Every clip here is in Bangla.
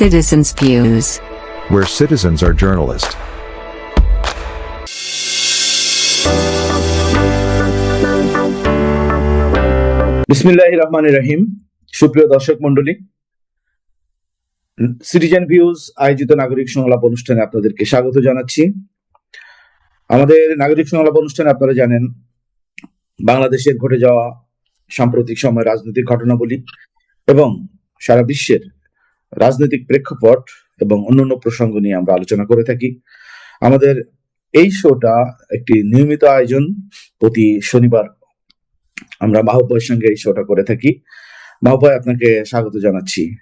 Citizens' Views. where citizens are journalists. বিসমিল্লাহ রহমান রহিম সুপ্রিয় দর্শক মন্ডলী সিটিজেন ভিউজ আয়োজিত নাগরিক সংলাপ অনুষ্ঠানে আপনাদেরকে স্বাগত জানাচ্ছি আমাদের নাগরিক সংলাপ অনুষ্ঠানে আপনারা জানেন বাংলাদেশের ঘটে যাওয়া সাম্প্রতিক সময় রাজনৈতিক ঘটনাবলী এবং সারা বিশ্বের রাজনৈতিক প্রেক্ষাপট এবং অন্যান্য প্রসঙ্গ নিয়ে আমরা আলোচনা করে থাকি। আমাদের এই শোটা একটি নিয়মিত আয়োজন। প্রতি শনিবার আমরা মাহবুবের সঙ্গে এই শোটা করে থাকি। মাহবুব আপনাকে স্বাগত জানাচ্ছি।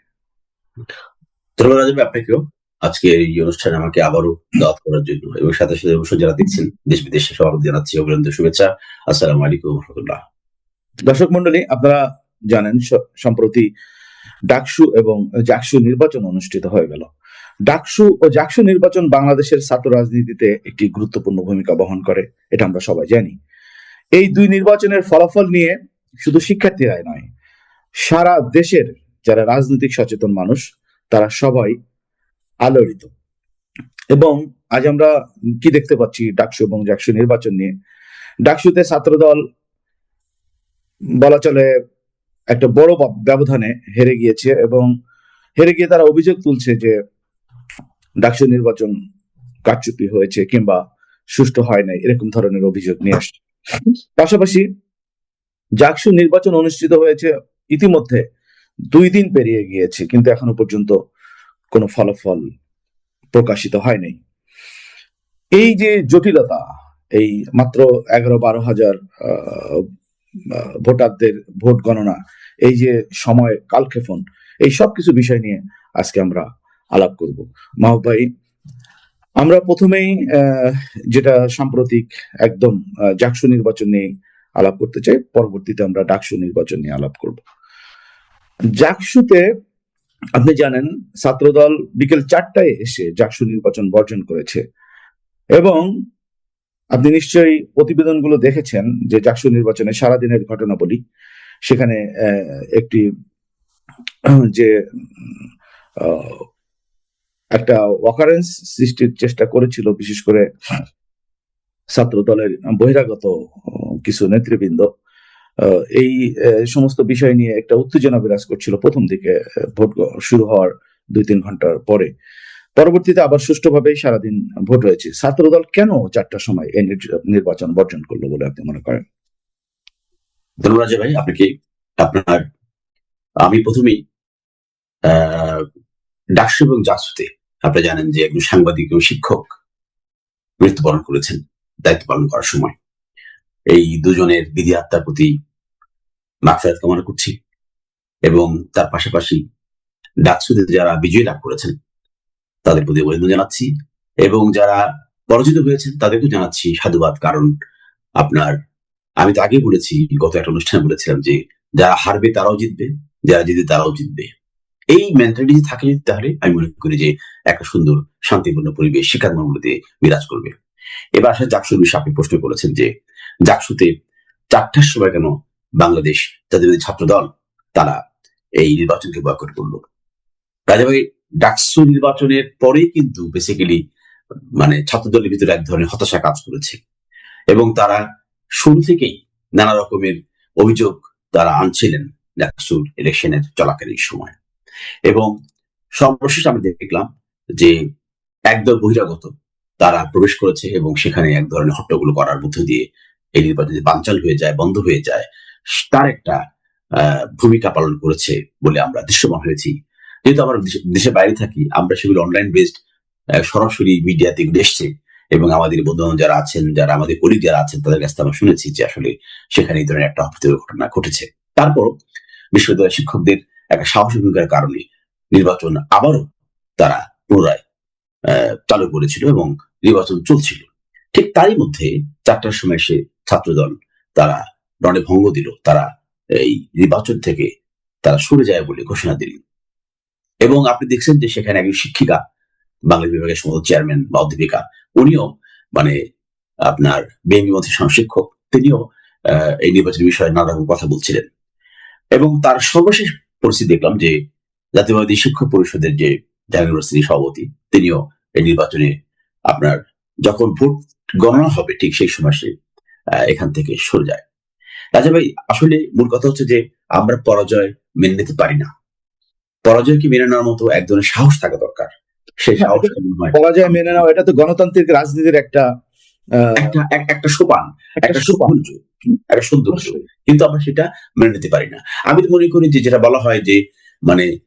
ধন্যবাদ আপনাকেও। আজকে এই অনুষ্ঠানে আমাকে আবারও দাওয়াত করার জন্য এবং সাথে সাথে অবশ্যই যারা দেখছেন দেশ বিদেশে জানাচ্ছি। অভিনন্দন শুভেচ্ছা। আসসালামু আলাইকুম রহমতুল্লাহ। দর্শক মন্ডলী আপনারা জানেন সম্প্রতি ডাকসু এবং জাকসু নির্বাচন অনুষ্ঠিত হয়ে গেল। ডাকসু ও জাকসু নির্বাচন বাংলাদেশের ছাত্র রাজনীতিতে একটি গুরুত্বপূর্ণ ভূমিকা বহন করে, এটা আমরা সবাই জানি। এই দুই নির্বাচনের ফলাফল নিয়ে শুধু শিক্ষার্থীরাই নয়, সারা দেশের যারা রাজনৈতিক সচেতন মানুষ, তারা সবাই আলোড়িত। এবং আজ আমরা কি দেখতে পাচ্ছি ডাকসু এবং জাকসু নির্বাচন নিয়ে? ডাকসুতে ছাত্রদল বলা চলে একটা বড় ব্যবধানে হেরে গিয়েছে এবং হেরে গিয়ে তারা অভিযোগ তুলছে যে ডাকসু নির্বাচন কারচুপি হয়েছে কিংবা সুষ্ঠু হয় নাই, এরকম ধরনের অভিযোগ নিয়ে আসছে। পাশাপাশি জাকসু নির্বাচন অনুষ্ঠিত হয়েছে ইতিমধ্যে দুই দিন পেরিয়ে গিয়েছে, কিন্তু এখনও পর্যন্ত কোনো ফলাফল প্রকাশিত হয় নাই। এই যে জটিলতা, এই মাত্র এগারো বারো হাজার ভোটারদের ভোট গণনা, এই যে সময় কালক্ষেপণ এই সব কিছু বিষয় নিয়ে আজকে আমরা আলাপ করব। মাহবুব ভাই, আমরা প্রথমেই যেটা সাম্প্রতিক একদম জাকসু নির্বাচন নিয়ে আলাপ করতে চাই, পরবর্তীতে আমরা ডাকসু নির্বাচন নিয়ে আলাপ করব। জাকসুতে আপনি জানেন, ছাত্রদল বিকেল চারটায় এসে জাকসু নির্বাচন বর্জন করেছে এবং আপনি নিশ্চয়ই প্রতিবেদনগুলো দেখেছেন যে জাকসু নির্বাচনে সারাদিনের ঘটনাবলী। সেখানে একটি, যে একটা অকারেন্স সৃষ্টির চেষ্টা করেছিল, বিশেষ করে ছাত্র দলের বহিরাগত, কিছু নেতৃবৃন্দ এই সমস্ত বিষয় নিয়ে একটা উত্তেজনা বিরাজ করছিল প্রথম দিকে, ভোট শুরু হওয়ার দুই তিন ঘণ্টার পরে। পরবর্তীতে আবার সুষ্ঠুভাবেই সারাদিন ভোট হয়েছে ছাত্রদল কেন চারটার সময় এই নির্বাচন বর্জন করল বলে আপনি মনে করেন? ধন্যবাদ ভাই আপনাকে আপনার আমি প্রথমেই ডাকসু এবং জাসুতে আপনি জানেন যে একজন সাংবাদিক এবং শিক্ষক মৃত্যুবরণ করেছেন দায়িত্ব পালন করার সময়। এই দুজনের বিধি আত্মার প্রতি মাকফেরাত কামনা করছি এবং তার পাশাপাশি ডাকসুতে যারা বিজয় লাভ করেছেন তাদের প্রতি অভিনন্দন জানাচ্ছি এবং যারা পরাজিত হয়েছেন তাদেরকেও জানাচ্ছি সাধুবাদ, কারণ আপনার, আমি তো আগে বলেছি, গত একটা অনুষ্ঠানে বলেছিলাম যে যারা হারবে তারাও জিতবে, যারা জিতবে তারাও জিতবে। এই মেন্টালিটি থাকে যদি তাহলে আমি মনে করি যে একটা সুন্দর, শান্তিপূর্ণ পরিবেশ শিক্ষাঙ্গনগুলোতে বিরাজ করবে। এবার আসলে জাকসুর বিষয়ে আপনি প্রশ্ন করেছেন যে জাকসুতে চারটার সময় কেন বাংলাদেশ জাতীয়বাদী ছাত্র দল তারা এই নির্বাচনকে বয়কট করল? রাজাভাই ডাকসু নির্বাচনের পরে কিন্তু বেসিক্যালি মানে ছাত্রদলের ভিতরে এক ধরনের হতাশা কাজ করেছে। এবং তারা শুরু থেকেই নানা রকমের অভিযোগ তারা আনছিলেন ডাকসুর ইলেকশনের চলাকালীন সময়। এবং সর্বশেষ আমি দেখলাম যে একদল বহিরাগত তারা প্রবেশ করেছে এবং সেখানে এক ধরনের হট্টগোল করার মধ্য দিয়ে এই নির্বাচন যদি বানচাল হয়ে যায়, বন্ধ হয়ে যায়। তার একটা ভূমিকা পালন করেছে বলে আমরা দৃশ্যমান হয়েছি যেহেতু আমরা দেশে- বাইরে থাকি, আমরা সেগুলো অনলাইন বেসড সরাসরি মিডিয়াতে এগুলো এসছে এবং আমাদের বন্ধু যারা আছেন, যারা আমাদের কলিগ যারা আছেন, তাদের কাছ থেকে আমরা শুনেছি যে আসলে সেখানে এই ধরনের একটা অপ্রীতিকর ঘটনা ঘটেছে। তারপর বিশ্ববিদ্যালয়ের শিক্ষকদের একটা সাহসী ভূমিকার কারণে নির্বাচন আবারও তারা পুনরায় চালু করেছিল এবং নির্বাচন চলছিল। ঠিক তারই মধ্যে চারটার সময় এসে ছাত্রদল তারা রণে ভঙ্গ দিল, তারা এই নির্বাচন থেকে তারা সরে যায় বলে ঘোষণা দিলেন। এবং আপনি দেখছেন যে সেখানে একজন শিক্ষিকা বাংলা বিভাগের সম্ভবত চেয়ারম্যান বা অধ্যাপিকা। উনিও মানে আপনার বিএনপি মন্ত্রী শিক্ষক তিনিও এই নির্বাচনের বিষয়ে নানা রকম কথা বলছিলেন। এবং তার সর্বশেষ পরিস্থিতি দেখলাম যে জাতীয়বাদী শিক্ষক পরিষদের যে জাতীয় ইউনিভার্সিটির সভাপতি, তিনিও এই নির্বাচনে আপনার যখন ভোট গণনা হবে ঠিক সেই সময় সে এখান থেকে সরে যায়। রাজা ভাই, আসলে মূল কথা হচ্ছে যে আমরা পরাজয় মেনে নিতে পারি না। পরাজয়কে মেনে নেওয়ার মতো এক ধরনের সাহস থাকা দরকার। সেই হ্যাঁ, সাহস পরাজয় মেনে নেওয়া এটা তো গণতান্ত্রিক রাজনীতির একটা একটা এক- একটা সোপান একটা সোপান। একটা সৌন্দর্য। কিন্তু আমরা সেটা মেনে নিতে পারি না। আমি তো মনে করি যে যেটা বলা হয় যে মানে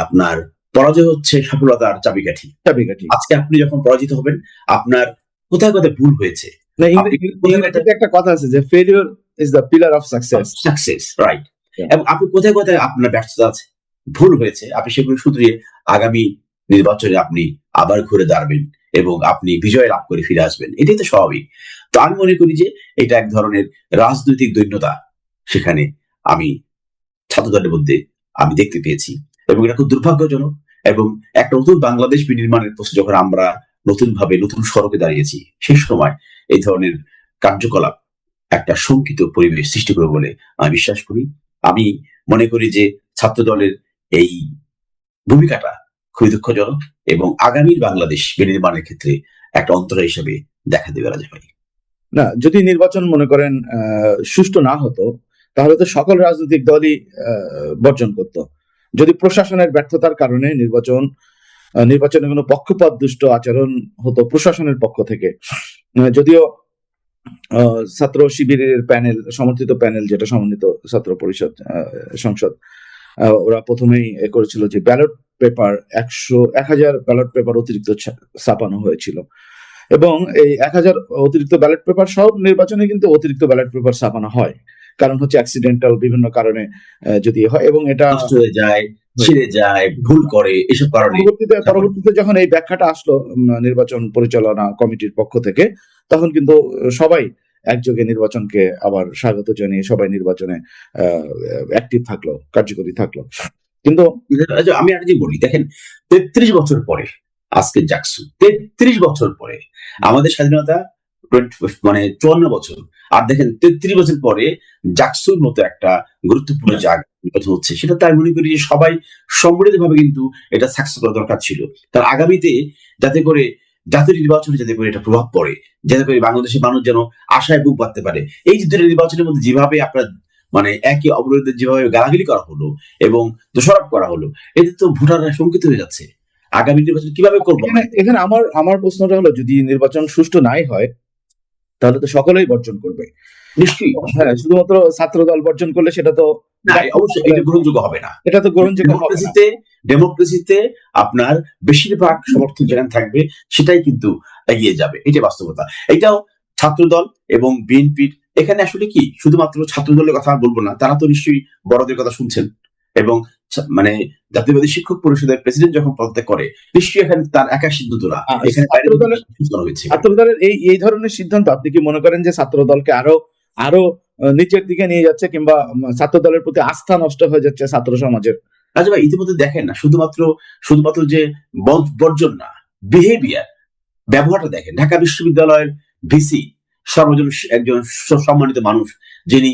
আপনার পরাজয় হচ্ছে সফলতার চাবিকাঠি। চাবিকাঠি। আজকে আপনি যখন পরাজিত হবেন আপনার কোথায় কোথায় ভুল হয়েছে? একটা কথা আছে যে failure is the pillar of success success right এবং আপনি কোথায় কোথায় আপনার ব্যর্থতা আছে? ভুল হয়েছে, আপনি সেগুলো শুধরিয়ে আগামী নির্বাচনে আপনি আবার ঘুরে দাঁড়াবেন এবং আপনি বিজয় লাভ করে ফিরে আসবেন। এটাই তো স্বাভাবিক। তো আমি মনে করি যে এটা এক ধরনের রাজনৈতিক দৈন্যতা সেখানে আমি ছাত্রদলের মধ্যে আমি দেখতে পেয়েছি এবং এটা খুব দুর্ভাগ্যজনক এবং একটা নতুন বাংলাদেশ বিনির্মাণের প্রশ্নে যখন আমরা নতুন ভাবে নতুন সড়কে দাঁড়িয়েছি, সেই সময় এই ধরনের কার্যকলাপ একটা শঙ্কিত পরিবেশ সৃষ্টি করবে বলে আমি বিশ্বাস করি। আমি মনে করি যে ছাত্র দলের এই ভূমিকাটা খুবই দুঃখজনক এবং আগামীর বাংলাদেশ বিনির্মাণের ক্ষেত্রে একটা অন্তরা হিসেবে দেখা দেবে রাজা ভাই। না, যদি নির্বাচন মনে করেন সুষ্ঠু না হতো, তাহলে তো সকল রাজনৈতিক দলই বর্জন করত। যদি প্রশাসনের ব্যর্থতার কারণে নির্বাচন নির্বাচনে কোনো পক্ষপাত দুষ্ট আচরণ হতো প্রশাসনের পক্ষ থেকে যদিও ছাত্র শিবিরের প্যানেল, সমর্থিত প্যানেল যেটা সমন্বিত ছাত্র পরিষদ সংসদ ওরা প্রথমেই করেছিল যে ব্যালট পেপার একশো এক হাজার ব্যালট পেপার অতিরিক্ত ছাপানো হয়েছিল। এবং এই এক হাজার অতিরিক্ত ব্যালট পেপার সব নির্বাচনে কিন্তু অতিরিক্ত ব্যালট পেপার ছাপানো হয়। কারণ হচ্ছে অ্যাক্সিডেন্টাল বিভিন্ন কারণে যদি হয় এবং এটা হয়ে যায় ছিঁড়ে যায় ভুল করে এসব কারণে। পরবর্তীতে পরবর্তীতে যখন এই ব্যাখ্যাটা আসলো নির্বাচন পরিচালনা কমিটির পক্ষ থেকে তখন কিন্তু সবাই একযোগে নির্বাচনকে আবার স্বাগত জানিয়ে সবাই নির্বাচনে অ্যাক্টিভ থাকল কার্যকরী থাকল। কিন্তু আচ্ছা, আমি একটা যে বলি? দেখেন তেত্রিশ বছর পরে আজকে জাকসু তেত্রিশ বছর পরে আমাদের স্বাধীনতা মানে চুয়ান্ন বছর আর দেখেন তেত্রিশ বছর পরে জাকসুর মতো একটা গুরুত্বপূর্ণ জায়গা নির্বাচন হচ্ছে। সেটা তাই মনে করি যে সবাই সম্মিলিত ভাবে কিন্তু এটা সাকসেস করা দরকার ছিল। তার আগামীতে যাতে করে জাতীয় নির্বাচনে যাতে করে এটা প্রভাব পড়ে যাতে করে বাংলাদেশের মানুষ যেন আশায় বুক বাঁধতে পারে। এই যে দুটো নির্বাচনের মধ্যে যেভাবে আপনার মানে একে অপরাধীদের যেভাবে গালাগালি করা হলো এবং দোষারোপ করা হলো এতে তো ভোটাররা শঙ্কিত হয়ে যাচ্ছে। আগামী নির্বাচন কীভাবে করব? এখানে আমার আমার প্রশ্নটা হলো যদি নির্বাচন সুষ্ঠু নাই হয় তাহলে তো সকলেই বর্জন করবে। নিশ্চয়ই। হ্যাঁ শুধুমাত্র ছাত্র দল বর্জন করলে সেটা তো না অবশ্যই এটা গ্রহণযোগ্য হবে না। এটা তো গ্রহণযোগ্য ডেমোক্রেসিতে ডেমোক্রেসিতে আপনার বেশিরভাগ সমর্থন যেখানে থাকবে সেটাই কিন্তু এগিয়ে যাবে। এটাই বাস্তবতা। এটাও ছাত্রদল এবং বিএনপির এখানে আসলে কি শুধুমাত্র ছাত্র দলের কথা বলব না তারা তো নিশ্চয়ই বড়দের কথা শুনছেন এবং মানে জাতীয়বাদী শিক্ষক পরিষদের প্রেসিডেন্ট যখন পদত্যাগ করে নিশ্চয়ই এখানে তার একা সিদ্ধান্ত না। আহ, এখানে ছাত্রদলের- এই এই ধরনের সিদ্ধান্ত আপনি কি মনে করেন যে ছাত্র দলকে আরও আরও নিচের দিকে নিয়ে যাচ্ছে কিংবা ছাত্র দলের প্রতি আস্থা নষ্ট হয়ে যাচ্ছে ছাত্র সমাজের। রাজা ভাই, ইতিমধ্যে দেখেন না, শুধুমাত্র শুধুমাত্র যে বর্জন না বিহেভিয়ার ব্যবহারটা দেখেন। ঢাকা বিশ্ববিদ্যালয়ের ভিসি সর্বজন একজন সম্মানিত মানুষ, যিনি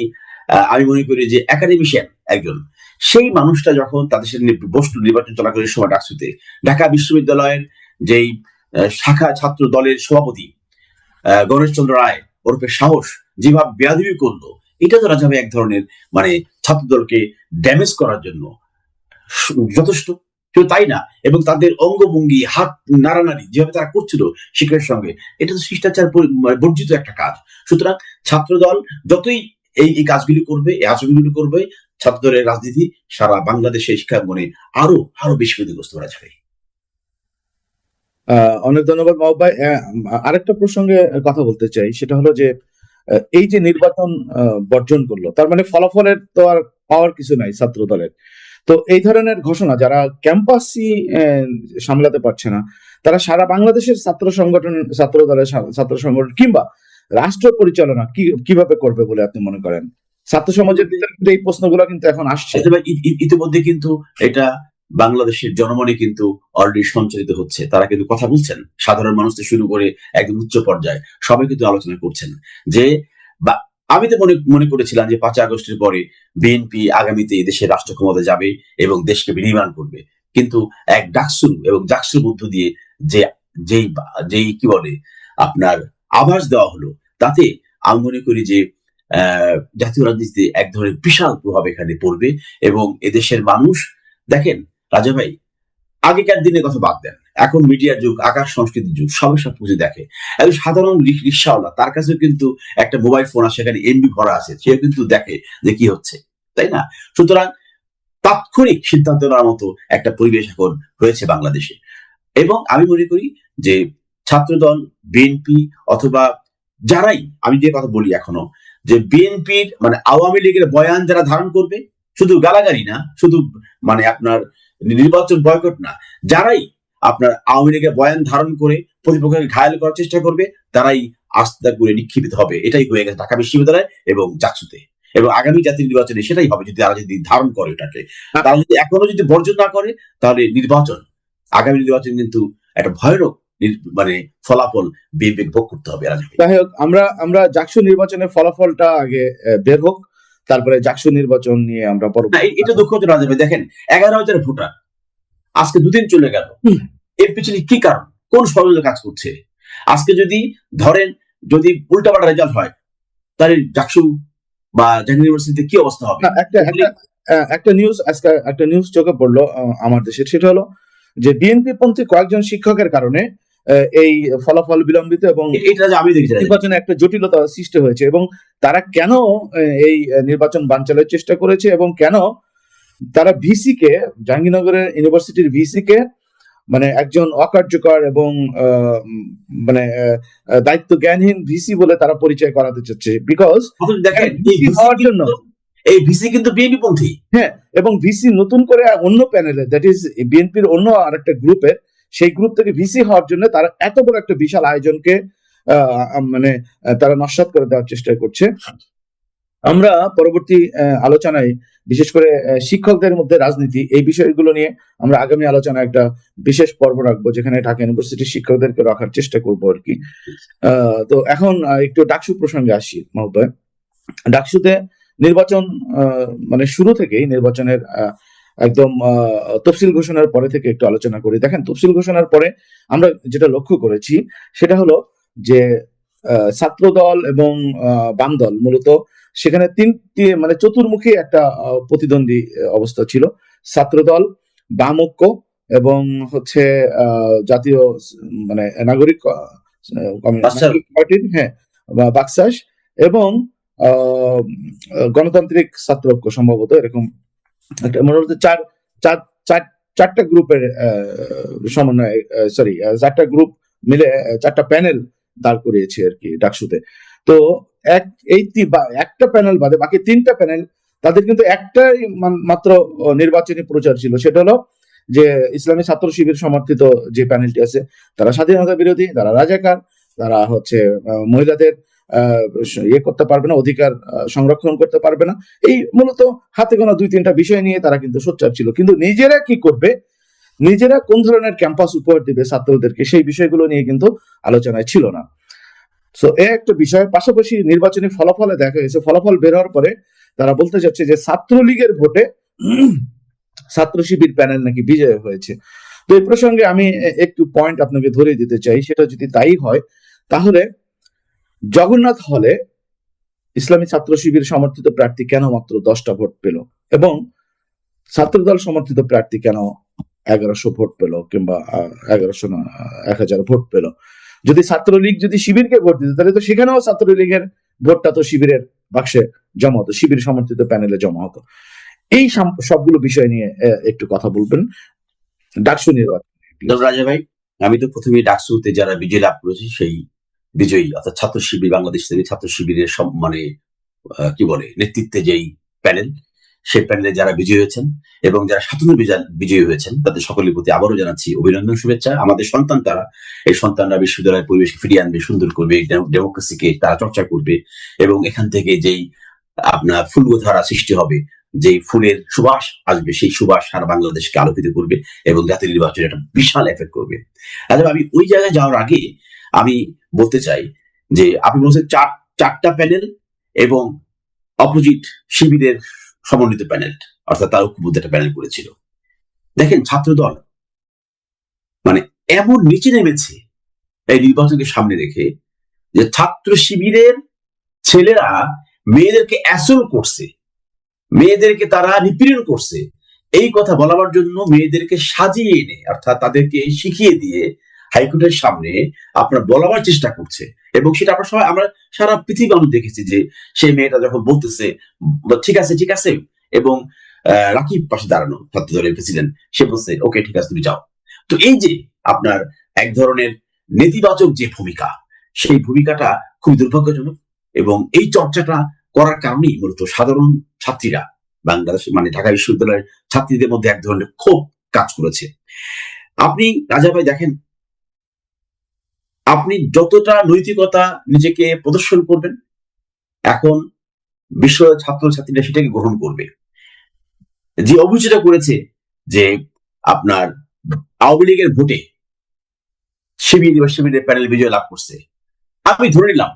আমি মনে করি যে একাডেমিশিয়ান একজন। সেই মানুষটা যখন তাদের সাথে বসল নির্বাচন চলাকালীন সময় ডাকসুতে, ঢাকা বিশ্ববিদ্যালয়ের যেই শাখা ছাত্র দলের সভাপতি গণেশ চন্দ্র রায় ওরফে সাহস যেভাবে বেয়াদবি করল, এটা রাজা ভাই এক ধরনের মানে ছাত্র দলকে ড্যামেজ করার জন্য যথেষ্ট। শুধু তাই না? এবং তাদের অঙ্গভঙ্গি, হাত নাড়ানাড়ি যেভাবে তারা করছিল শিক্ষকের সঙ্গে, এটা তো শিষ্টাচার মানে বর্জিত একটা কাজ। সুতরাং ছাত্রদল যতই এই এই কাজগুলি করবে, এই আচরণগুলি করবে, ছাত্রদলের রাজনীতি সারা বাংলাদেশের শিক্ষাঙ্গনে আরও আরও বেশি ক্ষতিগ্রস্ত করা যাবে অনেক ধন্যবাদ মাহবুব ভাই। আরেকটা প্রসঙ্গে কথা বলতে চাই, সেটা হলো যে এই যে নির্বাচন বর্জন করল, তার মানে ফলাফলের তো আর পাওয়ার কিছু নাই ছাত্র দলের। তো এই ধরনের ঘোষণা যারা ক্যাম্পাসই সামলাতে পারছে না, তারা সারা বাংলাদেশের ছাত্র সংগঠন, ছাত্র দলের ছাত্র সংগঠন কিংবা রাষ্ট্র পরিচালনা কি, কীভাবে করবে বলে আপনি মনে করেন? ছাত্র সমাজের এই প্রশ্নগুলো কিন্তু এখন আসছে। ই- ইতিমধ্যে কিন্তু এটা বাংলাদেশের জনমনে কিন্তু অলরেডি সঞ্চালিত হচ্ছে। তারা কিন্তু কথা বলছেন। সাধারণ মানুষ থেকে শুরু করে একদম উচ্চ পর্যায়ে সবাই কিন্তু আলোচনা করছেন যে আমি তো মনে মনে করেছিলাম যে পাঁচই আগস্টের পরে বিএনপি আগামীতে দেশের রাষ্ট্র ক্ষমতা যাবে এবং দেশকে বিনির্মাণ করবে। কিন্তু এক ডাকসুর এবং জাকসুর মধ্য দিয়ে যে, যেই যেই কি বলে, আপনার আভাস দেওয়া হলো, তাতে আমি মনে করি যে জাতীয় রাজনীতিতে এক ধরনের বিশাল প্রভাব এখানে পড়বে এবং এদেশের মানুষ, দেখেন রাজা ভাই, আগেকার দিনের কথা বাদ দেন। এখন মিডিয়ার যুগ, আকাশ সংস্কৃতির যুগ, সবে সব কিছু দেখে। একজন সাধারণ রিক্সাওয়ালা, তার কাছেও কিন্তু একটা মোবাইল ফোন আছে সেখানে এমবি ভরা আছে, সেও কিন্তু দেখে যে কি হচ্ছে, তাই না? সুতরাং তাৎক্ষণিক সিদ্ধান্ত নেওয়ার মতো একটা পরিবেশ এখন হয়েছে বাংলাদেশে। এবং আমি মনে করি যে ছাত্রদল বিএনপি অথবা যারাই, আমি যে কথা বলি এখনও, যে বিএনপির মানে আওয়ামী লীগের বয়ান যারা ধারণ করবে, শুধু গালাগালি না, শুধু মানে আপনার নির্বাচন বয়কট না, যারাই আপনার আওয়ামী লীগের বয়ান ধারণ করে প্রতিপক্ষকে ঘায়াল করার চেষ্টা করবে, তারাই আস্থা করে নিক্ষিপ্ত হবে। এটাই হয়ে গেছে ঢাকা বিশ্ববিদ্যালয় এবং জাকসুতে। এবং আগামী জাতীয় নির্বাচনে সেটাই হবে যদি তারা যদি ধারণ করে ওটাকে। তারা যদি এখনও যদি বর্জন না করে, তাহলে নির্বাচন, আগামী নির্বাচন কিন্তু একটা ভয়ানক মানে ফলাফল বিবেক ভোগ করতে হবে আমরা আমরা জাকসু নির্বাচনের ফলাফলটা আগে বের হোক। তারপরে জাকসু নির্বাচন নিয়ে আমরা এ- এটা দুঃখজনক ভাই দেখেন এগারো হাজার ভোটার। আজকে দুদিন চলে গেল। এর পিছনে কি কারণ? কোন ষড়যন্ত্র কাজ করছে? আজকে যদি ধরেন যদি উল্টাপাল্টা রেজাল্ট হয় তাহলে জাকসু বা জাহাঙ্গীর ইউনিভার্সিটিতে কি অবস্থা হবে? না, একটা একটা আহ, একটা নিউজ আজকে একটা নিউজ চোখে পড়ল আমার দেশের সেটা হলো যে বিএনপি পন্থী কয়েকজন শিক্ষকের কারণে আহ, এই ফলাফল বিলম্বিত এবং এটা যে আমি দেখেছি। নির্বাচনে একটা জটিলতা সৃষ্টি হয়েছে এবং তারা কেন এই নির্বাচন বানচালের চেষ্টা করেছে এবং কেন তারা ভিসি কে জাহাঙ্গীরনগরের ইউনিভার্সিটির ভিসি কে মানে একজন অকার্যকর এবং মানে দায়িত্ব জ্ঞানহীন ভিসি বলে তারা পরিচয় করাতে চাচ্ছে বিকজ হওয়ার কিন্তু- জন্য এই ভিসি কিন্তু বিএনপি পন্থী হ্যাঁ এবং ভিসি নতুন করে অন্য প্যানেলে দ্যাট ইজ বিএনপির অন্য আরেকটা গ্রুপের সেই গ্রুপ থেকে ভিসি হওয়ার জন্য তারা এত বড় একটা বিশাল আয়োজনকে মানে তারা নস্বাত করে দেওয়ার চেষ্টা করছে। আমরা পরবর্তী আলোচনায়, বিশেষ করে শিক্ষকদের মধ্যে রাজনীতি, এই বিষয়গুলো নিয়ে আমরা আগামী আলোচনায় একটা বিশেষ পর্ব রাখব, যেখানে ঢাকা ইউনিভার্সিটির শিক্ষকদেরকে রাখার চেষ্টা করব আর কি। তো এখন একটু ডাকসু প্রসঙ্গে আসি, মহোদয়। ডাকসুতে নির্বাচন মানে শুরু থেকেই নির্বাচনের একদম তফসিল ঘোষণার পরে থেকে একটু আলোচনা করি। দেখেন তফসিল ঘোষণার পরে আমরা যেটা লক্ষ্য করেছি সেটা হলো যে আহ, ছাত্রদল এবং বাম দল মূলত সেখানে তিনটি মানে চতুর্মুখী একটা প্রতিদ্বন্দ্বী অবস্থা ছিল। ছাত্রদল বাম ঐক্য এবং হচ্ছে আহ, জাতীয় মানে নাগরিক পার্টির হ্যাঁ বা বাকসাস এবং আহ, গণতান্ত্রিক ছাত্র ঐক্য সম্ভবত এরকম একটা হচ্ছে চার চার চার, চারটা গ্রুপের সমন্বয় সরি চারটা গ্রুপ মিলে চারটা প্যানেল দাঁড় করিয়েছে আর কি ডাকসুতে। তো এক, এই একটা প্যানেল বাদে বাকি তিনটা প্যানেল, তাদের কিন্তু একটাই মাত্র নির্বাচনী প্রচার ছিল, সেটা হলো যে ইসলামী ছাত্র শিবির সমর্থিত যে প্যানেলটি আছে, তারা স্বাধীনতা বিরোধী, তারা রাজাকার, তারা হচ্ছে মহিলাদের ইয়ে করতে পারবে না, অধিকার সংরক্ষণ করতে পারবে না। এই মূলত হাতে গোনা দুই তিনটা বিষয় নিয়ে তারা কিন্তু সোচ্চার ছিল। কিন্তু নিজেরা কি করবে? নিজেরা কোন ধরনের ক্যাম্পাস উপহার দিবে ছাত্রদেরকে? সেই বিষয়গুলো নিয়ে কিন্তু আলোচনায় ছিল না। সো এ একটা বিষয়। পাশাপাশি নির্বাচনী ফলাফলে দেখা গেছে, ফলাফল বের হওয়ার পরে তারা বলতে চাচ্ছে যে ছাত্রলীগের ভোটে ছাত্র শিবির প্যানেল নাকি বিজয় হয়েছে। তো এই প্রসঙ্গে আমি একটু পয়েন্ট আপনাকে ধরে দিতে চাই। সেটা যদি তাই হয়, তাহলে জগন্নাথ হলে ইসলামী ছাত্র শিবির সমর্থিত প্রার্থী কেন মাত্র দশটা ভোট পেল? এবং ছাত্রদল সমর্থিত প্রার্থী কেন এগারোশো ভোট পেল কিংবা এগারোশো না, এক হাজার ভোট পেল? যদি ছাত্রলীগ যদি শিবিরকে ভোট দিত, তাহলে তো সেখানেও ছাত্রলীগের ভোটটা তো শিবিরের বাক্সে জমা হতো, শিবির সমর্থিত প্যানেলে জমা হতো। এই সবগুলো বিষয় নিয়ে একটু কথা বলবেন। ডাকসু নির্বাচন। রাজা ভাই। আমি তো প্রথমে ডাকসুতে যারা বিজয় লাভ করেছি সেই বিজয়ী, অর্থাৎ ছাত্র শিবির বাংলাদেশ থেকে ছাত্র শিবিরের মানে কি বলে, নেতৃত্বে যেই প্যানেল, সেই প্যানেলে যারা বিজয়ী হয়েছেন এবং যারা স্বাধীন বিজয়ী হয়েছেন, তাদের সকলের প্রতি আবারও জানাচ্ছি অভিনন্দন, শুভেচ্ছা। আমাদের সন্তান তারা, এই সন্তানরা বিশ্ববিদ্যালয়ের পরিবেশকে ফিরিয়ে আনবে, সুন্দর করবে ডেমোক্রেসিকে তারা চর্চা করবে এবং এখান থেকে যেই আপনার ফুলধারা সৃষ্টি হবে, যেই ফুলের সুবাস আসবে, সেই সুবাস সারা বাংলাদেশকে আলোকিত করবে এবং জাতীয় নির্বাচনে একটা বিশাল এফেক্ট করবে। আমি ওই জায়গায় যাওয়ার আগে আমি বলতে চাই যে আপনি বলছেন চার, চারটা প্যানেল এবং অপোজিট শিবিরের সমন্বিত প্যানেল অর্থাৎ তার ঐক্যবদ্ধ একটা প্যানেল করেছিল। দেখেন ছাত্রদল মানে এমন নিচে নেমেছে এই নির্বাচনকে সামনে রেখে যে ছাত্র শিবিরের ছেলেরা মেয়েদেরকে অ্যাসল করছে, মেয়েদেরকে তারা নিপীড়ন করছে। এই কথা বলাবার জন্য মেয়েদেরকে সাজিয়ে এনে, অর্থাৎ তাদেরকে শিখিয়ে দিয়ে হাইকোর্টের সামনে আপনার বলাবার চেষ্টা করছে। এবং সেটা আমরা সবাই আমরা সারা পৃথিবী আমরা দেখেছি যে সেই মেয়েটা যখন বলতেছে, ঠিক আছে ঠিক আছে। এবং রাকিব পাশে দাঁড়ানো ছাত্র দলের প্রেসিডেন্ট সে বলছে, ওকে, ঠিক আছে, তুমি যাও। তো এই যে আপনার এক ধরনের নেতিবাচক যে ভূমিকা, সেই ভূমিকাটা খুব দুর্ভাগ্যজনক এবং এই চর্চাটা করার কারণেই মূলত সাধারণ ছাত্রীরা, বাংলাদেশ মানে ঢাকা বিশ্ববিদ্যালয়ের ছাত্রীদের মধ্যে এক ধরনের ক্ষোভ কাজ করেছে। আপনি, রাজা ভাই দেখেন আপনি যতটা নৈতিকতা নিজেকে প্রদর্শন করবেন, এখন বিশ্ব ছাত্র ছাত্রীরা সেটাকে গ্রহণ করবে। যে অভিযোগটা করেছে যে আপনার আওয়ামী লীগের ভোটে শিবির বা শিবিরের প্যানেল বিজয় লাভ করছে, আমি ধরে নিলাম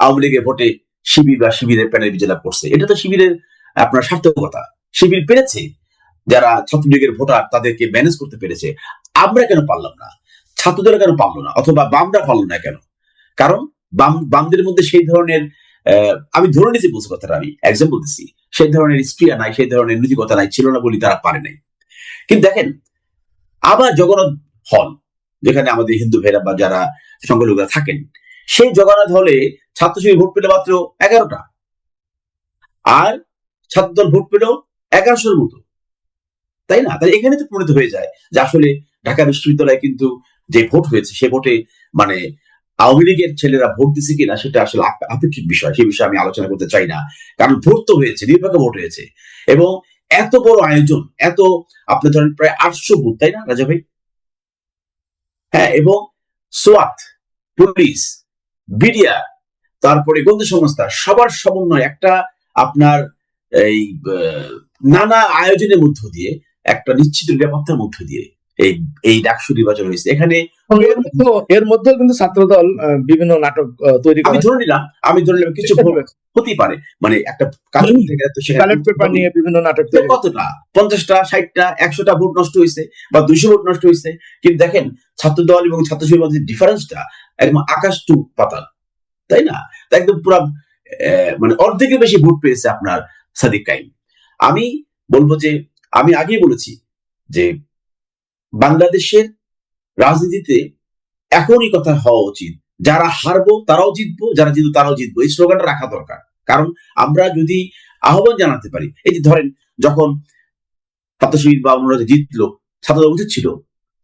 আওয়ামী লীগের ভোটে শিবির বা শিবিরের প্যানেল বিজয় লাভ করছে। এটা তো শিবিরের আপনার সার্থকতা। শিবির পেরেছে, যারা ছাত্রলীগের ভোটার তাদেরকে ম্যানেজ করতে পেরেছে। আমরা কেন পারলাম না? ছাত্রদল কেন পারল না, অথবা বামরা পারল না কেন? কারণ বাম, বামদের মধ্যে সেই ধরনের আমি ধরে নিয়েছি বলছি কথাটা, আমি এক্সাম্পল দিচ্ছি। সেই ধরনের স্প্রিয়া নাই, সেই ধরনের নীতিকতা নাই ছিল না বলে তারা পারে নাই। কিন্তু দেখেন, আবার জগন্নাথ হল, যেখানে আমাদের হিন্দু ভাইরা বা যারা সংখ্যালঘুরা থাকেন, সেই জগন্নাথ হলে ছাত্র শিবির ভোট পেল মাত্র এগারোটা। আর ছাত্রদল ভোট পেল এগারোশোর মতো। তাই না? তাই এখানে তো প্রণীত হয়ে যায় যে আসলে ঢাকা বিশ্ববিদ্যালয় কিন্তু যে ভোট হয়েছে, সে ভোটে মানে আওয়ামী লীগের ছেলেরা ভোট দিছে কিনা সেটা আসলে আপেক্ষিক বিষয় সেই বিষয়ে আমি আলোচনা করতে চাই না। কারণ ভোট তো হয়েছে নির্বাচনে ভোট হয়েছে। এবং এত বড় আয়োজন, এত আপনি ধরেন প্রায় আটশো বুথ, তাই না, রাজা ভাই? হ্যাঁ এবং সোয়াত, পুলিশ বিডিআর তারপরে গোয়েন্দা সংস্থা, সবার সমন্বয়, একটা আপনার এই নানা আয়োজনের মধ্য দিয়ে, একটা নিশ্চিত নিরাপত্তার মধ্য দিয়ে এই এই ডাকসু নির্বাচন হয়েছে। এখানে এর মধ্যে মধ্যেও কিন্তু ছাত্রদল বিভিন্ন নাটক তৈরি আমি ধরে নিলাম আমি ধরে নিলাম কিছু হতেই পারে। মানে একটা ব্যালট পেপার নিয়ে বিভিন্ন নাটক। কতটা? পঞ্চাশটা ষাটটা একশোটা ভোট নষ্ট হয়েছে বা দুইশো ভোট নষ্ট হয়েছে। কিন্তু দেখেন ছাত্র দল এবং ছাত্র শিবিরের মধ্যে ডিফারেন্সটা একদম আকাশ টু পাতাল তাই না? তা একদম পুরো মানে অর্ধেকের বেশি ভোট পেয়েছে আপনার সাদিক কাইম আমি বলব যে আমি আগেই বলেছি যে বাংলাদেশের রাজনীতিতে এখনই কথা হওয়া উচিত। যারা হারবো তারাও জিতবো যারা জিতবো তারাও জিতবো। এই স্লোগানটা রাখা দরকার। কারণ আমরা যদি আহ্বান জানাতে পারি এই যে ধরেন যখন ছাত্র শিবির বা অন্যরা জিতলো ছাত্রদল উচিত ছিল।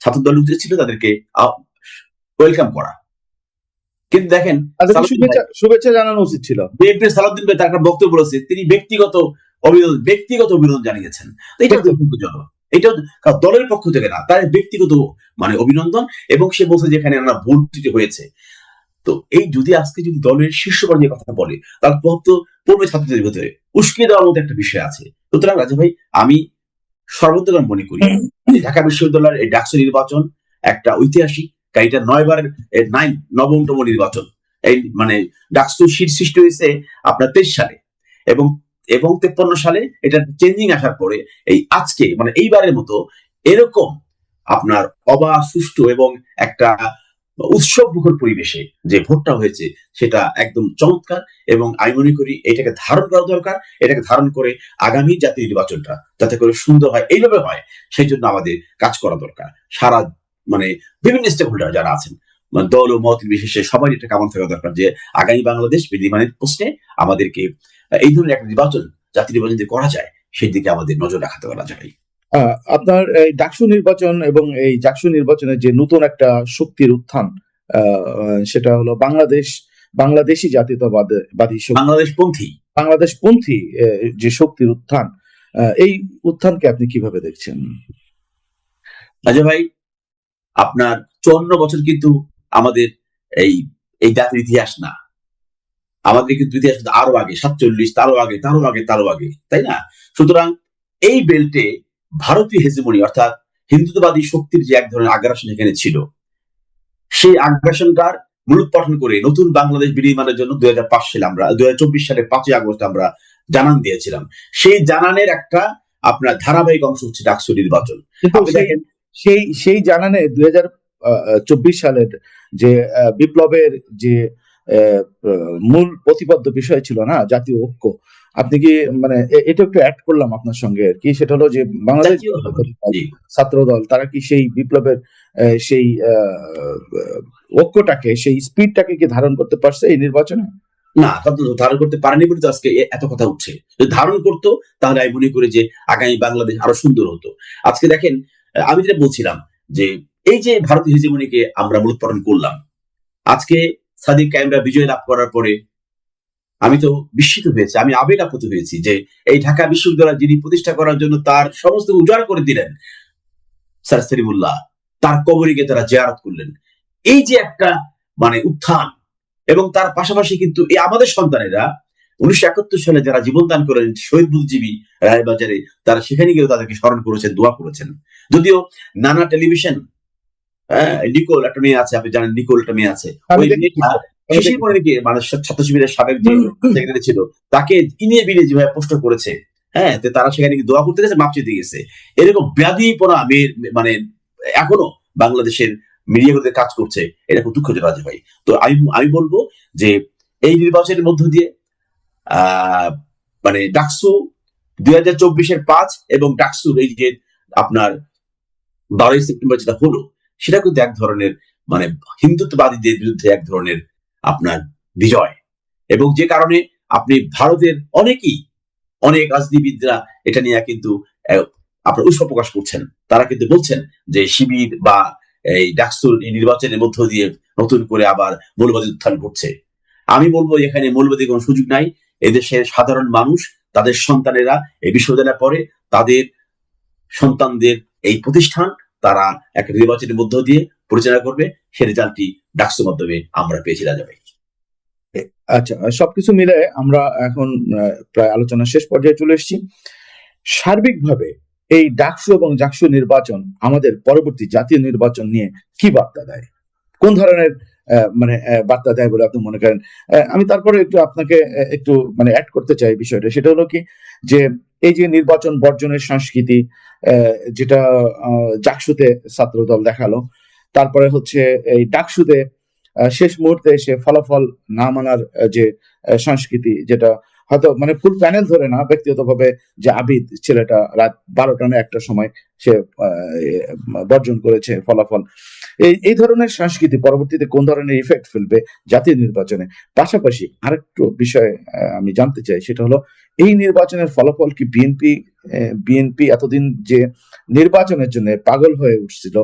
ছাত্রদল উচিত ছিল তাদেরকে ওয়েলকাম করা। কিন্তু দেখেন তাদেরকে শুভেচ্ছা জানানো উচিত ছিল। বিএনপির সালাউদ্দিন ভাই তার একটা বক্তব্য বলেছে তিনি ব্যক্তিগত অভিনন্দন ব্যক্তিগত অভিনন্দন জানিয়েছেন। এটা দুর্ভাগ্যজনক এটা দলের পক্ষ থেকে না, তার ব্যক্তিগত মানে অভিনন্দন এবং সে বলছে যে এখানে আমরা ভুল ত্রুটি হয়েছে। তো এই যদি আজকে যদি দলের শীর্ষ পর্যায়ে কথা বলে, তার প্রভাব তো পড়বে ছাত্রদের ভিতরে। উস্কে দেওয়ার মতো একটা বিষয় আছে। সুতরাং রাজা ভাই, আমি সর্বত্র মনে করি ঢাকা বিশ্ববিদ্যালয়ের এই ডাকসু নির্বাচন একটা ঐতিহাসিক, কারণ এটা নয়বার নাইন, নবমতম নির্বাচন। এই মানে ডাকসু সিট সৃষ্টি হয়েছে আপনার তেইশ সালে এবং এবং তেপ্পান্ন সালে এটা চেঞ্জিং আসার পরে এই আজকে মানে এইবারের মতো এরকম আপনার অবাধ, সুষ্ঠু এবং একটা উৎসব মুখর পরিবেশে যে ভোটটা হয়েছে সেটা একদম চমৎকার এবং আমি মনে করি এটাকে ধারণ করা দরকার। এটাকে ধারণ করে আগামী জাতীয় নির্বাচনটা যাতে করে সুন্দর হয়, এইভাবে হয়, সেই জন্য আমাদের কাজ করা দরকার। সারা মানে বিভিন্ন স্টেক হোল্ডার যারা আছেন দল ও মত বিশেষে সবাই এটা কামনা থাকা দরকার যে আগামী বাংলাদেশ বিধিমানের প্রশ্নে আমাদেরকে এই ধরনের একটা নির্বাচন জাতীয় নির্বাচন যদি করা যায় সেই দিকে আমাদের নজর রাখাতে পারা যায়। আপনার এই ডাকসু নির্বাচন এবং এই জাকসু নির্বাচনের যে নতুন একটা শক্তির উত্থান সেটা হলো বাংলাদেশ বাংলাদেশি জাতীয়তাবাদী বাংলাদেশ পন্থী। বাংলাদেশ পন্থী যে শক্তির উত্থান এই উত্থানকে আপনি কীভাবে দেখছেন? রাজা ভাই আপনার চুয়ান্ন বছর কিন্তু আমাদের এই এই জাতির ইতিহাস না। আমাদের কিন্তু ইতিহাস আরও আগে সাতচল্লিশ তারও আগে তারও আগে তারও আগে তাই না? সুতরাং এই বেল্টে ভারতীয় হেজমনি অর্থাৎ হিন্দুত্ববাদী শক্তির যে এক ধরনের আগ্রাসন এখানে ছিল সেই আগ্রাসনটার মূলোৎপাটন করে নতুন বাংলাদেশ বিনির্মাণের জন্য দুই হাজার পাঁচ সালে আমরা দুই হাজার চব্বিশ সালের পাঁচই আগস্ট আমরা জানান দিয়েছিলাম। সেই জানানের একটা আপনার ধারাবাহিক অংশ হচ্ছে ডাকসু নির্বাচন। সেই সেই জানানে দুই হাজার চব্বিশ সালের যে বিপ্লবের যে মূল প্রতিপাদ্য বিষয় ছিল না জাতীয় ঐক্য আপনি কি মানে এটা একটু অ্যাড করলাম আপনার সঙ্গে আর কি সেটা হলো যে বাংলাদেশ ছাত্র দল তারা কি সেই বিপ্লবের সেই ঐক্যটাকে সেই স্পিডটাকে কি ধারণ করতে পারছে এই নির্বাচনে? না তা তো ধারণ করতে পারেনি বলে তো আজকে এত কথা উঠছে। যদি ধারণ করতো তাহলে আমি মনে করি যে আগামী বাংলাদেশ আরও সুন্দর হতো। আজকে দেখেন আমি যেটা বলছিলাম যে এই যে ভারতীয় হেজিমনিকে আমরা মূলোৎপাদন করলাম, আজকে সাদিক কায়েমরা বিজয় লাভ করার পরে আমি তো বিস্মিত হয়েছি, আমি আবেগ আপ্লুত হয়েছি যে এই ঢাকা বিশ্ববিদ্যালয় যিনি প্রতিষ্ঠা করার জন্য তার সমস্ত উজাড় করে দিলেন, স্যার সলিমুল্লাহ, তার কবরীকে তারা জেয়ারত করলেন। এই যে একটা মানে উত্থান এবং তার পাশাপাশি কিন্তু এই আমাদের সন্তানেরা উনিশশো একাত্তর সালে যারা জীবন দান করেন, শহীদ বুদ্ধিজীবী রায়বাজারে, তারা সেখানে গিয়েও তাদেরকে স্মরণ করেছেন, দোয়া করেছেন। যদিও নানা টেলিভিশন নিকোল একটা মেয়ে আছে আপনি জানেন নিকোল একটা মেয়ে আছে। ওই মেয়েটা শিশির মনিরকে মানে ছাত্র শিবিরের সাবেক যে সেক্রেটারি ছিল তাকে ইনিয়ে বিনিয়ে যেভাবে পোস্ট করেছে হ্যাঁ তো তারা সেখানে গিয়ে দোয়া করতে গেছে মাপ চেতে গেছে। এরকম ব্যাধি পড়া মেয়ের মানে এখনও বাংলাদেশের মিডিয়াগুলোতে কাজ করছে এটা খুব দুঃখজনক আছে ভাই। তো আমি আমি বলব যে এই নির্বাচনের মধ্য দিয়ে আহ মানে ডাকসু দুই হাজার চব্বিশের পাঁচ এবং ডাকসুর এই যে আপনার বারোই সেপ্টেম্বর যেটা হলো সেটা কিন্তু এক ধরনের মানে হিন্দুত্ববাদীদের বিরুদ্ধে এক ধরনের আপনার বিজয়। এবং যে কারণে আপনি ভারতের অনেকেই, অনেক রাজনীতিবিদরা এটা নিয়ে কিন্তু আপনার উৎস প্রকাশ করছেন। তারা কিন্তু বলছেন যে শিবির বা এই ডাকসুর নির্বাচনের মধ্য দিয়ে নতুন করে আবার মৌলবাদী উত্থান ঘটছে। আমি বলব এখানে মৌলবাদী কোনো সুযোগ নাই। এদেশের সাধারণ মানুষ, তাদের সন্তানেরা এই বিশ্ববিদ্যালয়ে পড়ে, তাদের সন্তানদের এই প্রতিষ্ঠান তারা এক নির্বাচনের মধ্য দিয়ে পরিচালনা করবে। সেই রেজাল্টটি ডাকসুর মাধ্যমে আমরা পেয়েছি রাজা ভাই। আচ্ছা সবকিছু মিলে আমরা এখন প্রায় আলোচনা শেষ পর্যায়ে চলে এসেছি। সার্বিকভাবে এই ডাকসু এবং জাকসু নির্বাচন আমাদের পরবর্তী জাতীয় নির্বাচন নিয়ে কি বার্তা দেয়? কোন ধরনের মানে বার্তা দেয় বলে আপনি মনে করেন? আমি তারপরে একটু আপনাকে একটু মানে অ্যাড করতে চাই বিষয়টা। সেটা হলো কি? যে এই যে নির্বাচন বর্জনের সংস্কৃতি যেটা জাকসুতে ছাত্রদল দেখাল, তারপরে হচ্ছে এই ডাকসুতে শেষ মুহূর্তে এসে ফলাফল না মানার যে সংস্কৃতি যেটা হয়তো মানে ফুল প্যানেল ধরে না, ব্যক্তিগতভাবে যে আবিদ ছেলেটা রাত বারোটা না একটা সময় সে বর্জন করেছে ফলাফল। এই এই ধরনের সংস্কৃতি পরবর্তীতে কোন ধরনের ইফেক্ট ফেলবে জাতীয় নির্বাচনে? পাশাপাশি আরেকটু বিষয় আমি জানতে চাই, সেটা হলো এই নির্বাচনের ফলাফল কি বিএনপি বিএনপি এতদিন যে নির্বাচনের জন্য পাগল হয়ে উঠছিল,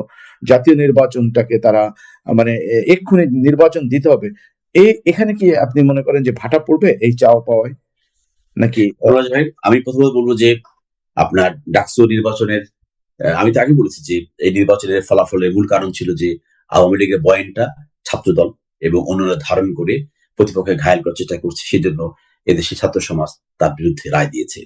জাতীয় নির্বাচনটাকে তারা মানে এক্ষুনি নির্বাচন দিতে হবে এই এখানে কি আপনি মনে করেন যে ভাটা পড়বে এই চাওয়া পাওয়ায়? নাকি আমি প্রথমে বলব যে আপনার ডাকসু নির্বাচনের আমি তো আগে বলেছি যে এই নির্বাচনের ফলাফলের মূল কারণ ছিল যে আওয়ামী লীগের বয়ানটা ছাত্রদল এবং অন্যরা ধারণ করে প্রতিপক্ষে ঘায়াল করার চেষ্টা করছে, সেজন্য এদেশের ছাত্র সমাজ তার বিরুদ্ধে রায় দিয়েছে।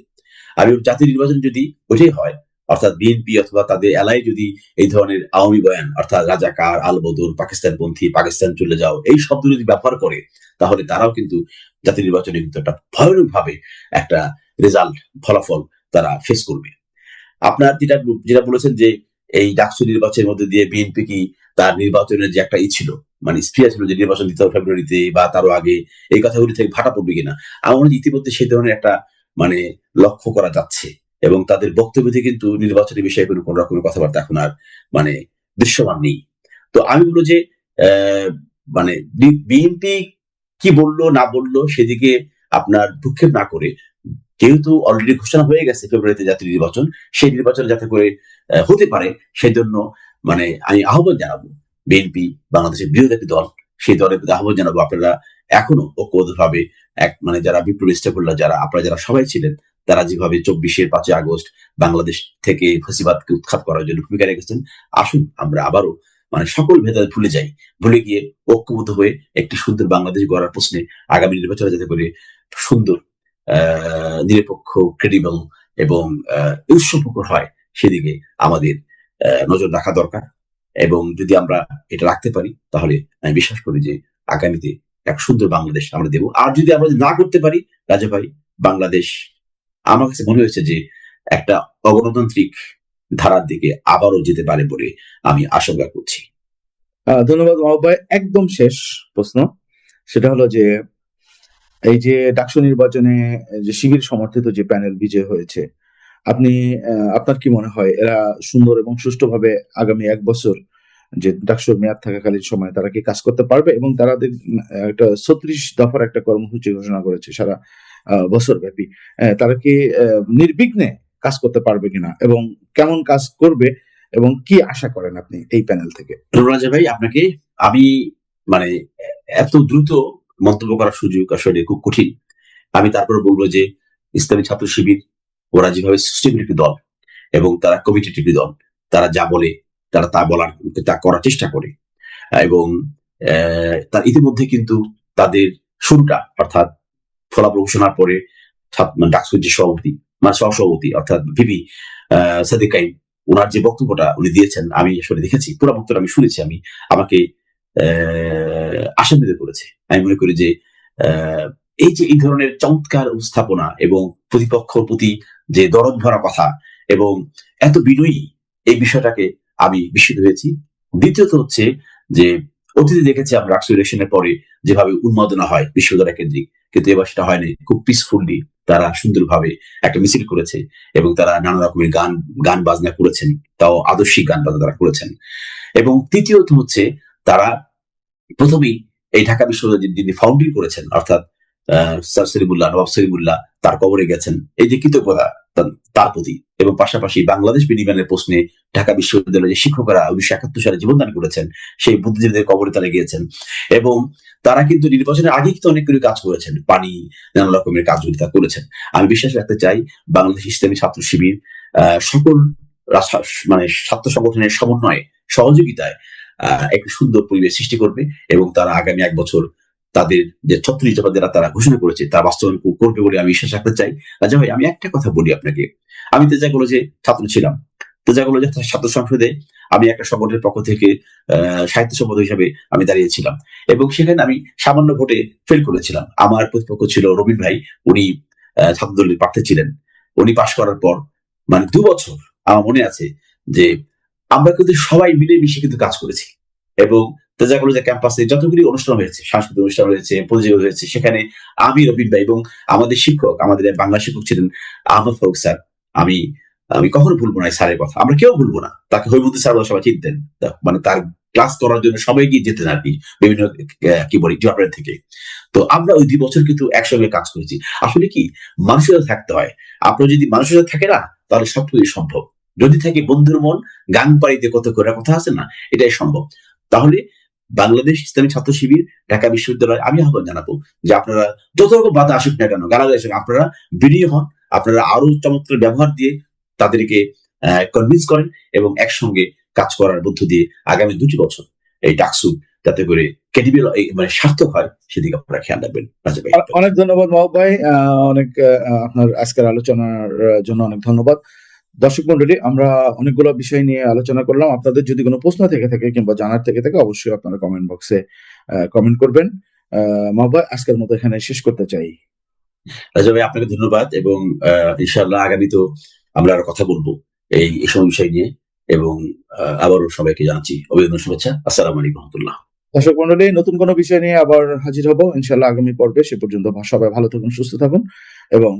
আমি জাতীয় নির্বাচন যদি ওইটাই হয় অর্থাৎ বিএনপি অথবা তাদের এলাই যদি এই ধরনের আওয়ামী বয়ান, অর্থাৎ রাজাকার, আলবদর, পাকিস্তানপন্থী, পাকিস্তান চলে যাও, এই শব্দ যদি ব্যবহার করে, তাহলে তারাও কিন্তু জাতীয় নির্বাচনে কিন্তু একটা ভয়ানক ভাবে একটা রেজাল্ট ফলাফল তারা ফেস করবে। আপনার যেটা যেটা বলেছেন যে এই ডাকসু নির্বাচনের মধ্যে দিয়ে বিএনপি কি তার নির্বাচনের যে একটা ই ছিল মানে স্প্রিয়া ছিল যে নির্বাচন দিতে হবে ফেব্রুয়ারিতে বা তারও আগে, এই কথাগুলি থেকে ভাটা পড়বে কিনা? আমার ইতিমধ্যে সেই ধরনের একটা মানে লক্ষ্য করা যাচ্ছে। এবং তাদের বক্তব্যতে কিন্তু নির্বাচনের বিষয়ে কোনো কোন রকমের কথাবার্তা এখন আর মানে দৃশ্যমান নেই। তো আমি বলব যে মানে বিএনপি কি বলল, না বলল, সেদিকে আপনার ভূক্ষেপ না করে। যেহেতু অলরেডি ঘোষণা হয়ে গেছে ফেব্রুয়ারিতে জাতীয় নির্বাচন, সেই নির্বাচন যাতে করে হতে পারে সেই জন্য মানে আমি আহ্বান জানাব বিএনপি, বাংলাদেশের একটি দল, সেই দলের প্রতি আহ্বান জানাব। আপনারা এখনও ঐক্যবদ্ধভাবে এক মানে যারা বিপ্লব স্টেপল্লার যারা আপনারা যারা সবাই ছিলেন তারা যেভাবে চব্বিশের পাঁচই আগস্ট বাংলাদেশ থেকে ফসিবাদকে উৎখাত করার জন্য ভূমিকা রেখেছেন, আসুন আমরা আবারও মানে সকল ভেদাভেদ ভুলে যাই, ভুলে গিয়ে ঐক্যবদ্ধ হয়ে একটি সুন্দর বাংলাদেশ গড়ার প্রশ্নে আগামী নির্বাচনে যাতে করে সুন্দর নিরপেক্ষ ক্রেডিবল এবং উৎসবমুখর হয় সেদিকে আমাদের নজর রাখা দরকার এবং যদি আমরা এটা রাখতে পারি তাহলে আমি বিশ্বাস করি যে আগামীতে এক সুন্দর বাংলাদেশ আমরা দেব। আর যদি আমরা না করতে পারি, রাজা ভাই, বাংলাদেশ আমার কাছে মনে হয়েছে যে একটা অগণতান্ত্রিক ধারার দিকে আবারও যেতে পারে বলে আমি আশঙ্কা করছি। ধন্যবাদ মাহবুব একদম শেষ প্রশ্ন। সেটা হলো যে, এই যে ডাকসু নির্বাচনে যে শিবির সমর্থিত যে প্যানেল বিজয় হয়েছে, আপনি আপনার কি মনে হয়? এরা সুন্দর এবং সুষ্ঠুভাবে আগামী এক বছর যে ডাকসুর মেয়াদ থাকাকালীন সময় তারা কি কাজ করতে পারবে এবং তারা একটা ছত্রিশ দফার একটা কর্মসূচি ঘোষণা করেছে সারা বছর ব্যাপী তারা কি নির্বিঘ্নে কাজ করতে পারবে কিনা এবং কেমন কাজ করবে এবং কি আশা করেন আপনি এই প্যানেল থেকে? রুরাজা ভাই, আপনাকে আমি মানে এত দ্রুত মন্তব্য করার সুযোগ আসলে খুব কঠিন। আমি তারপরে বলব যে, ইসলামী ছাত্র শিবির, ওরা যেভাবে সিস্টেমের দল এবং তারা একটি দল, তারা যা বলে তারা তা বলার, তা করার চেষ্টা করে। এবং তার ইতিমধ্যে কিন্তু তাদের শুরুটা, অর্থাৎ ফলাফল ঘোষণার পরে মানে ডাকসুর যে সভাপতি মানে সহসভাপতি, অর্থাৎ ভিপি সাদিক কাইম ওনার যে বক্তব্যটা উনি দিয়েছেন, আমি আসলে দেখেছি, পুরো বক্তব্য আমি শুনেছি, আমি আমাকে আশান্বিত করেছে। আমি মনে করি যে এই যে এই ধরনের চমৎকার উপস্থাপনা এবং প্রতিপক্ষর প্রতি যে দরদ ভরা কথা এবং এত বিনয়ী এই বিষয়টাকে আমি বিস্মিত হয়েছি। দ্বিতীয়ত হচ্ছে যে, অতীতে দেখেছি আমরা রাষ্ট্র ইলেকশনের পরে যেভাবে উন্মাদনা হয় বিশ্ববিদ্যালয় কেন্দ্রিক, কিন্তু এবার সেটা হয়নি। খুব পিসফুললি তারা সুন্দরভাবে একটা মিছিল করেছে এবং তারা নানা রকমের গান গান বাজনা করেছেন। তাও আদর্শিক গান বাজনা তারা করেছেন। এবং তৃতীয়ত হচ্ছে তারা প্রথমেই এই ঢাকা বিশ্ববিদ্যালয় যিনি ফাউন্ডিং করেছেন, অর্থাৎ স্যার সলিমুল্লাহ নবাব সলিমুল্লাহ তার কবরে গেছেন। এই যে কৃতজ্ঞতা তার প্রতি। এবং পাশাপাশি বাংলাদেশ বিনিময়ের প্রশ্নে ঢাকা বিশ্ববিদ্যালয়ের যে শিক্ষকরা উনিশশো একাত্তর সালে জীবনদান করেছেন, সেই বুদ্ধিজীবীদের কবরে তারা গিয়েছেন। এবং তারা কিন্তু নির্বাচনের আগে কিন্তু অনেক কিছু কাজ করেছেন, পানি, নানা রকমের কাজগুলি তারা করেছেন। আমি বিশ্বাস রাখতে চাই, বাংলাদেশ ইসলামী ছাত্র শিবির সকল মানে ছাত্র সংগঠনের সমন্বয়ে, সহযোগিতায় একটি সুন্দর পরিবেশ সৃষ্টি করবে এবং তারা আগামী এক বছর তাদের যে ছত্রিশ দফা যারা তারা ঘোষণা করেছে তারা বাস্তবায়ন করবে বলে আমি বিশ্বাস রাখতে চাই। রাজা ভাই আমি একটা কথা বলি আপনাকে। আমি তেজা কলেজে ছাত্র ছিলাম। তেজা কলেজে ছাত্র সংসদে আমি একটা সংগঠনের পক্ষ থেকে সাহিত্য সম্পাদক হিসাবে আমি দাঁড়িয়েছিলাম এবং সেখানে আমি সামান্য ভোটে ফেল করেছিলাম। আমার প্রতিপক্ষ ছিল রবীন ভাই। উনি আহ, ছাত্রদলের প্রার্থী ছিলেন। উনি পাশ করার পর মানে দু বছর আমার মনে আছে যে আমরা কিন্তু সবাই মিলে মিশে কিন্তু কাজ করেছি এবং তেজা কলেজের ক্যাম্পাসে যতগুলি অনুষ্ঠান হয়েছে, সাংস্কৃতিক অনুষ্ঠান হয়েছে, প্রতিযোগিতা হয়েছে, সেখানে আমি রবীন ভাই এবং আমাদের শিক্ষক, আমাদের বাংলা শিক্ষক ছিলেন আহমদ ফারুক স্যার, আমি আমি কখনো ভুলবো না স্যারের কথা। আমরা কেউ ভুলবো না। তাকে হৈমন্তী স্যার সবাই চিনতেন। মানে তার ক্লাস করার জন্য সবাই গিয়ে যেতেন আর কি, বিভিন্ন কি বলি ডিপার্টমেন্ট থেকে। তো আমরা ওই দুই বছর কিন্তু একসঙ্গে কাজ করেছি। আসলে কি, মানুষের থাকতে হয়। আপনার যদি মানুষের সাথে থাকে না, তাহলে সবকিছু সম্ভব। যদি থাকে বন্ধুর মন, গান পাড়িতে কত করে কথা আছে না, এটাই সম্ভব। তাহলে বাংলাদেশ ইসলামী ছাত্র শিবির, ঢাকা বিশ্ববিদ্যালয়, আমি আহ্বান জানাব যে আপনারা যত রকম বাধা আসুক না কেন, গালাগালি আসুক, আপনারা বিনিয়োগ হন, আপনারা আরও চমৎকার ব্যবহার দিয়ে তাদেরকে কনভিন্স করেন এবং একসঙ্গে কাজ করার মধ্য দিয়ে আগামী দুটি বছর এই ডাকসু যাতে করে ক্যাডিবেল মানে সার্থক হয়, সেদিকে আপনারা খেয়াল রাখবেন। অনেক ধন্যবাদ মাহবুব ভাই অনেক আপনার আজকের আলোচনার জন্য অনেক ধন্যবাদ। দর্শক মন্ডলী আমরা অনেকগুলো বিষয় নিয়ে আলোচনা করলাম। আপনাদের যদি কোনো প্রশ্ন থেকে থাকে কিংবা জানার থেকে থাকে অবশ্যই আপনারা কমেন্ট বক্সে কমেন্ট করবেন। আহ, মাহবুব আজকের মতো এখানে শেষ করতে চাই। রাজা ভাই আপনাকে ধন্যবাদ এবং আহ, ইনশাআল্লাহ আগামী তো আমরা আরও কথা বলব এই সময় বিষয় নিয়ে এবং আবারও সবাইকে জানাচ্ছি অভিনন্দন শুভেচ্ছা। আসসালামু আলাইকুম রহমতুল্লাহ। দর্শক মন্ডলী, নতুন কোনো বিষয় নিয়ে আবার হাজির হব। ইনশাল্লাহ আগামী পর্বে সে পর্যন্ত সবাই ভালো থাকুন, সুস্থ থাকুন এবং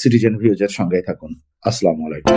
সিটিজেন ভিউজের সঙ্গে থাকুন। আসসালামু আলাইকুম।